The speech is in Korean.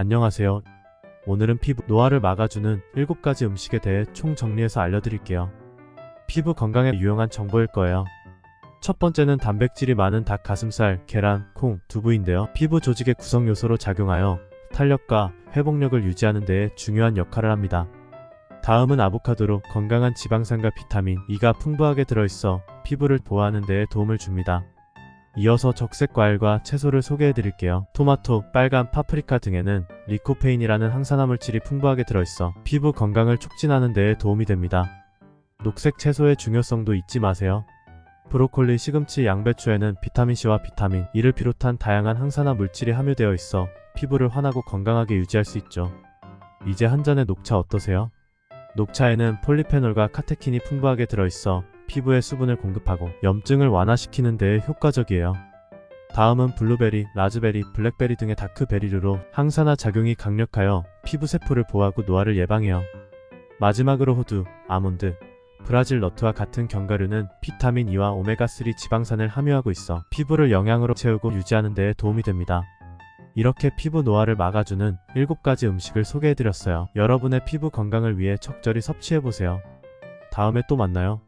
안녕하세요. 오늘은 피부 노화를 막아주는 7가지 음식에 대해 총 정리해서 알려드릴게요. 피부 건강에 유용한 정보일 거예요. 첫 번째는 단백질이 많은 닭 가슴살, 계란, 콩, 두부인데요. 피부 조직의 구성 요소로 작용하여 탄력과 회복력을 유지하는 데에 중요한 역할을 합니다. 다음은 아보카도로 건강한 지방산과 비타민 E가 풍부하게 들어있어 피부를 보호하는 데에 도움을 줍니다. 이어서 적색 과일과 채소를 소개해 드릴게요. 토마토, 빨간 파프리카 등에는 리코페인이라는 항산화 물질이 풍부하게 들어있어 피부 건강을 촉진하는 데에 도움이 됩니다. 녹색 채소의 중요성도 잊지 마세요. 브로콜리, 시금치, 양배추에는 비타민C와 비타민 E를 비롯한 다양한 항산화 물질이 함유되어 있어 피부를 환하고 건강하게 유지할 수 있죠. 이제 한 잔의 녹차 어떠세요? 녹차에는 폴리페놀과 카테킨이 풍부하게 들어있어 피부에 수분을 공급하고 염증을 완화시키는 데에 효과적이에요. 다음은 블루베리, 라즈베리, 블랙베리 등의 다크베리류로 항산화 작용이 강력하여 피부 세포를 보호하고 노화를 예방해요. 마지막으로 호두, 아몬드, 브라질 너트와 같은 견과류는 비타민 E와 오메가3 지방산을 함유하고 있어 피부를 영양으로 채우고 유지하는 데에 도움이 됩니다. 이렇게 피부 노화를 막아주는 7가지 음식을 소개해드렸어요. 여러분의 피부 건강을 위해 적절히 섭취해보세요. 다음에 또 만나요.